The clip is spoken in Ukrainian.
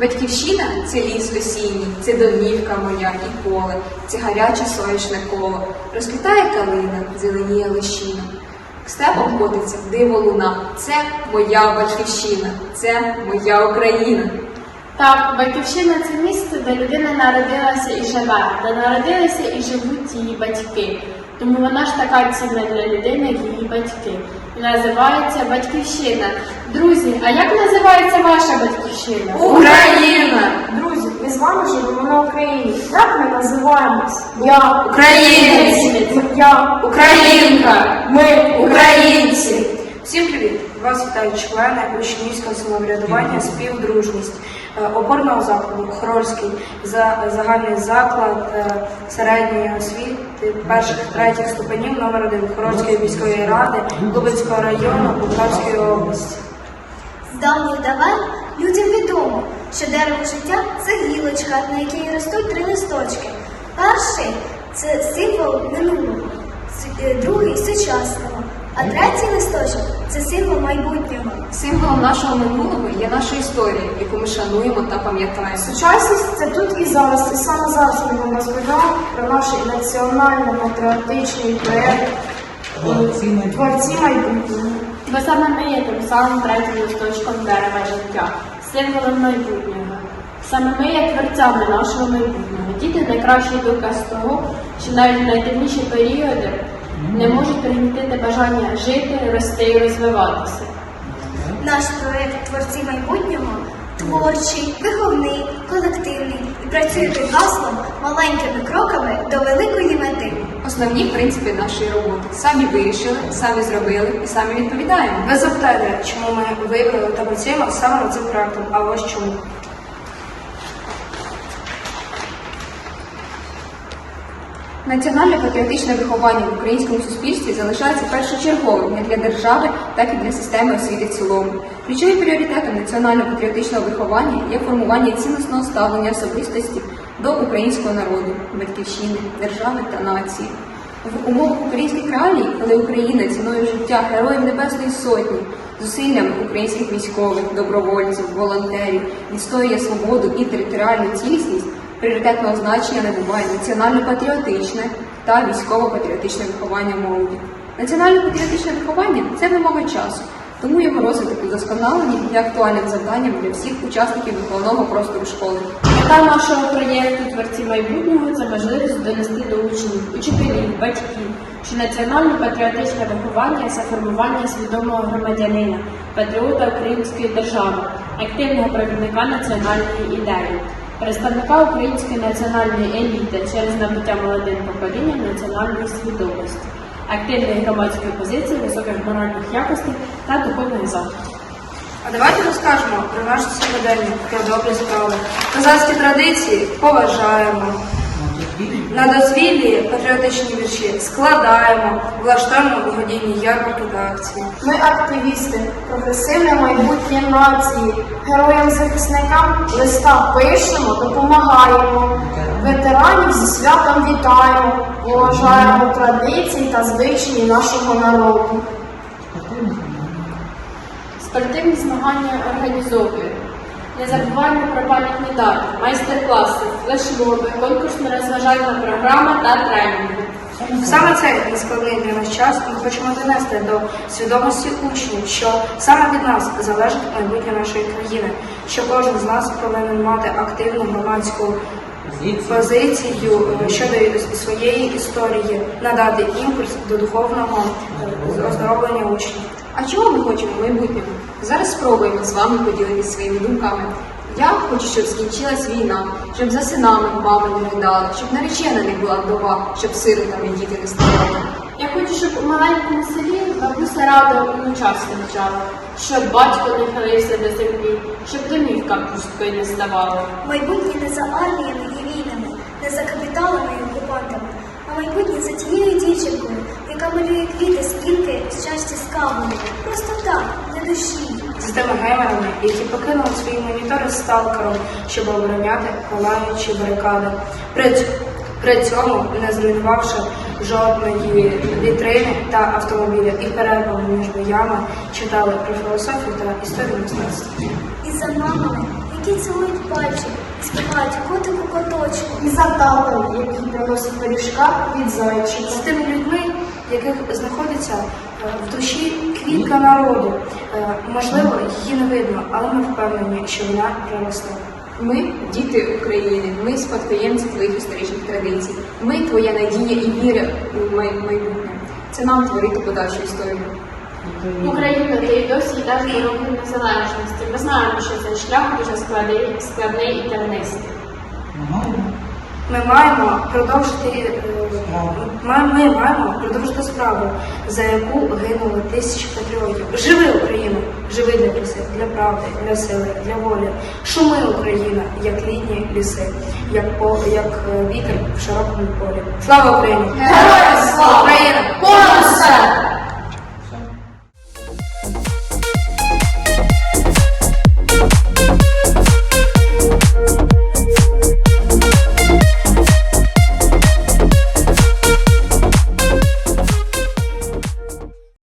Батьківщина це ліс осінній, це домівка моя і поле, це гаряче сонячне коло. Розквітає калина, зеленіє лощина. Степом котиться диво луна. Це моя батьківщина, це моя Україна. Так, батьківщина це місце, де людина народилася і живе, де народилися і живуть її батьки. Тому вона ж така цінна для людини, як її батьки. І називається батьківщина. Друзі, а як називається ваша батьківщина? Україна! Друзі, ми з вами живемо на Україні. Як ми називаємось? Я Українець! Я Українка! Ми! Всім привіт! Вас вітають члени учнівського самоврядування співдружність е, опорного закладу Хорольський за загальний заклад е, середньої освіти перших третіх ступенів номер 1 Хорольської міської ради Лубенського району Полтавської області. З давніх давен людям відомо, що дерево життя це гілочка, на якій ростуть три листочки. Перший це символ минулого, е, другий сучасного, а третій листочок це символ майбутнього. Символом нашого минулого є наша історія, яку ми шануємо та пам'ятаємо. Сучасність це тут і зараз. І саме зараз ми вам розповідаємо про наш національно-патріотичний проєкт е, Творці майбутнього. Бо саме ми є тим самим третім листочком дерева життя, символом майбутнього. Саме ми є творцями нашого майбутнього. Діти найкращий доказ того, що навіть в найтемніші періоди не можуть пригнітити бажання жити, рости і розвиватися. Наш проєкт Творці майбутнього творчий, виховний, колективний і працює під гаслом маленькими кроками до великої мети. Основні принципи нашої роботи самі вирішили, самі зробили і самі відповідаємо. Ви запитаєте, чому ми вибрали та працюємо саме над цим проектом, а ось чому. Національне патріотичне виховання в українському суспільстві залишається першочерговим як для держави, так і для системи освіти в цілому. Ключовим пріоритетом національно-патріотичного виховання є формування цінностного ставлення особистості до українського народу, батьківщини, держави та нації. В умовах українських реалій, коли Україна ціною життя героїв Небесної Сотні, зусиллями українських військових, добровольців, волонтерів відстоює свободу і територіальну цілісність, пріоритетного значення набуває національно-патріотичне та військово-патріотичне виховання молоді. Національно-патріотичне виховання це вимога часу, тому його розвиток і є актуальним завданням для всіх учасників виховного простору школи. Мета нашого проєкту Творці майбутнього це можливість донести до учнів, учителів, батьків, що національно-патріотичне виховання це формування свідомого громадянина, патріота української держави, активного провідника національної ідеї, представника української національної еліти через набуття молодим поколінням національної свідомості, активної громадської позиції, високих моральних якостей та духовних заходів. А давайте розкажемо про нашу сьогодення, про добрі справи. Козацькі традиції поважаємо. На дозвіллі патріотичні вірші складаємо, влаштуємо благодійні ярмарки та акції. Ми активісти, прогресивне майбутнє нації. Героям-захисникам листа пишемо, допомагаємо. Ветеранів зі святом вітаємо, поважаємо традиції та звичаї нашого народу. Спортивні змагання організовує. Не забуваємо про пам'ятні дати, майстер-класи, флешмоби, конкурсно-розважальна програма та тренінги. Саме цей нескладний для нас час ми хочемо донести до свідомості учнів, що саме від нас залежить майбутнє нашої країни, що кожен з нас повинен мати активну громадську позицію е, щодо своєї історії, надати імпульс до духовного е, оздоровлення учнів. А чого ми хочемо в майбутньому? Зараз спробуємо з вами поділитися своїми думками. Я хочу, щоб скінчилась війна, щоб за синами мами не ридали, щоб наречена не була вдова, щоб сиротами діти не ставали. Я хочу, щоб у маленькому селі бабуся рада внуча навчала, щоб батько не хилився до землі, щоб домівка пусткою не ставала. Майбутнє не за арміями і війнами, не за капіталами і окупантами, а майбутнє за тією дівчинкою, яка малює квіти з кільки з щастя з кавою. Просто так, для душі. з тими геймерами, які покинули свої монітори сталкером, щоб обороняти палаючі барикади. При, при цьому не зруйнувавши жодної вітрини та автомобіля і перервами між боями читали про філософію та історію мистецтва. І за мамами, які цілують пальчик, співають котику коточку. І за татом, який приносить пиріжка від зайчика. з тими людьми, яких знаходиться е, в душі квітка народу. Е, Можливо, її не видно, але ми впевнені, що вона проросте. Ми діти України, ми спадкоємці твоїх історичних традицій. Ми твоя надія і віра у майбутнє. Це нам творити подальшу історію. Україна, ти й досі йдеш до року незалежності. Ми знаємо, що цей шлях дуже складний, складний і тернистий. Ми маємо продовжити е, ми, ми маємо продовжити справу, за яку гинули тисячі патріотів. Живи Україна! Живи для краси, для правди, для сили, для волі. Шуми Україна, як літні ліси, як по як е, вітер в широкому полі. Слава Україні! Героям слава! Україна! Понад усе!